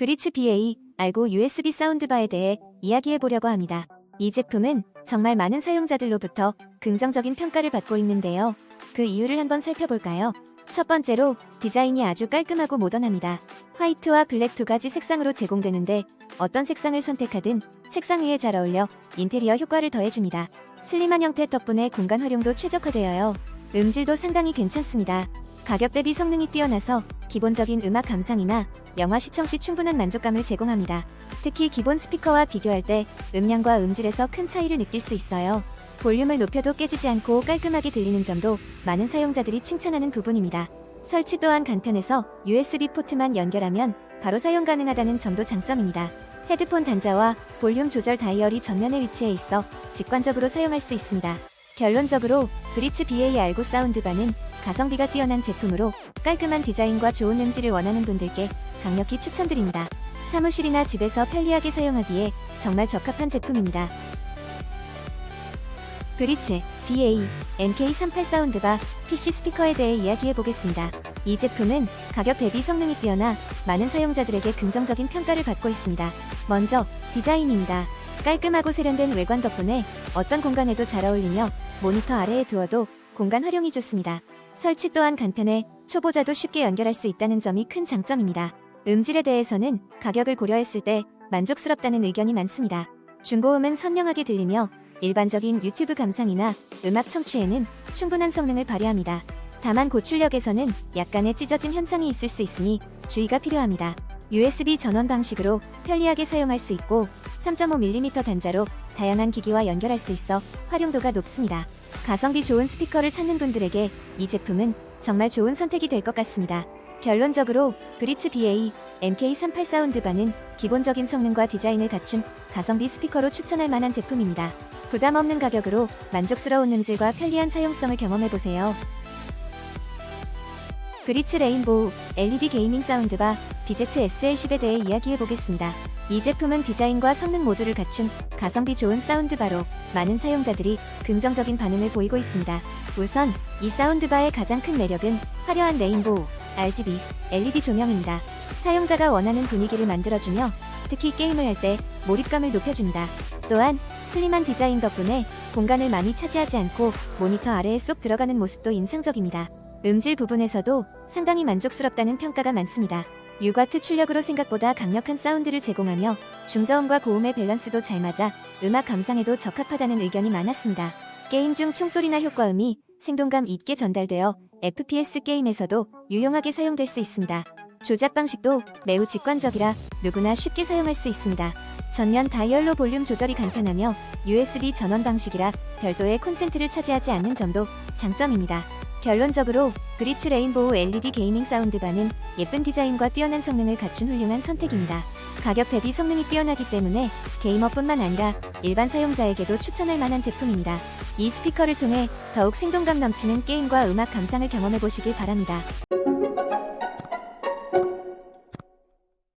브리츠 BA 알고 USB 사운드바에 대해 이야기해 보려고 합니다. 이 제품은 정말 많은 사용자들로부터 긍정적인 평가를 받고 있는데요. 그 이유를 한번 살펴볼까요? 첫 번째로 디자인이 아주 깔끔하고 모던합니다. 화이트와 블랙 두 가지 색상으로 제공되는데 어떤 색상을 선택하든 책상 위에 잘 어울려 인테리어 효과를 더해줍니다. 슬림한 형태 덕분에 공간 활용도 최적화되어요. 음질도 상당히 괜찮습니다. 가격 대비 성능이 뛰어나서 기본적인 음악 감상이나 영화 시청 시 충분한 만족감을 제공합니다. 특히 기본 스피커와 비교할 때 음량과 음질에서 큰 차이를 느낄 수 있어요. 볼륨을 높여도 깨지지 않고 깔끔하게 들리는 점도 많은 사용자들이 칭찬하는 부분입니다. 설치 또한 간편해서 USB 포트만 연결하면 바로 사용 가능하다는 점도 장점입니다. 헤드폰 단자와 볼륨 조절 다이얼이 전면에 위치해 있어 직관적으로 사용할 수 있습니다. 결론적으로 브리츠 BA 알고 사운드바는 가성비가 뛰어난 제품으로 깔끔한 디자인과 좋은 음질을 원하는 분들께 강력히 추천드립니다. 사무실이나 집에서 편리하게 사용하기에 정말 적합한 제품입니다. 브리츠 BA MK38 사운드바 PC 스피커에 대해 이야기해 보겠습니다. 이 제품은 가격 대비 성능이 뛰어나 많은 사용자들에게 긍정적인 평가를 받고 있습니다. 먼저 디자인입니다. 깔끔하고 세련된 외관 덕분에 어떤 공간에도 잘 어울리며 모니터 아래에 두어도 공간 활용이 좋습니다. 설치 또한 간편해 초보자도 쉽게 연결할 수 있다는 점이 큰 장점입니다. 음질에 대해서는 가격을 고려했을 때 만족스럽다는 의견이 많습니다. 중고음은 선명하게 들리며 일반적인 유튜브 감상이나 음악 청취에는 충분한 성능을 발휘합니다. 다만 고출력에서는 약간의 찢어짐 현상이 있을 수 있으니 주의가 필요합니다. USB 전원 방식으로 편리하게 사용할 수 있고 3.5mm 단자로 다양한 기기와 연결할 수 있어 활용도가 높습니다. 가성비 좋은 스피커를 찾는 분들에게 이 제품은 정말 좋은 선택이 될 것 같습니다. 결론적으로 브리츠 BA MK38 사운드바는 기본적인 성능과 디자인을 갖춘 가성비 스피커로 추천할 만한 제품입니다. 부담 없는 가격으로 만족스러운 음질과 편리한 사용성을 경험해보세요. 브리츠 레인보우 LED 게이밍 사운드바 BZ SL10에 대해 이야기해보겠습니다. 이 제품은 디자인과 성능 모두를 갖춘 가성비 좋은 사운드바로 많은 사용자들이 긍정적인 반응을 보이고 있습니다. 우선 이 사운드바의 가장 큰 매력은 화려한 레인보우 RGB LED 조명입니다. 사용자가 원하는 분위기를 만들어주며 특히 게임을 할 때 몰입감을 높여줍니다. 또한 슬림한 디자인 덕분에 공간을 많이 차지하지 않고 모니터 아래에 쏙 들어가는 모습도 인상적입니다. 음질 부분에서도 상당히 만족스럽다는 평가가 많습니다. 유과트 출력으로 생각보다 강력한 사운드를 제공하며 중저음과 고음의 밸런스도 잘 맞아 음악 감상에도 적합하다는 의견이 많았습니다. 게임 중 총소리나 효과음이 생동감 있게 전달되어 FPS 게임에서도 유용하게 사용될 수 있습니다. 조작 방식도 매우 직관적이라 누구나 쉽게 사용할 수 있습니다. 전면 다이얼로 볼륨 조절이 간편하며 USB 전원 방식이라 별도의 콘센트를 차지하지 않는 점도 장점입니다. 결론적으로 브리츠 레인보우 LED 게이밍 사운드바는 예쁜 디자인과 뛰어난 성능을 갖춘 훌륭한 선택입니다. 가격 대비 성능이 뛰어나기 때문에 게이머뿐만 아니라 일반 사용자에게도 추천할 만한 제품입니다. 이 스피커를 통해 더욱 생동감 넘치는 게임과 음악 감상을 경험해 보시길 바랍니다.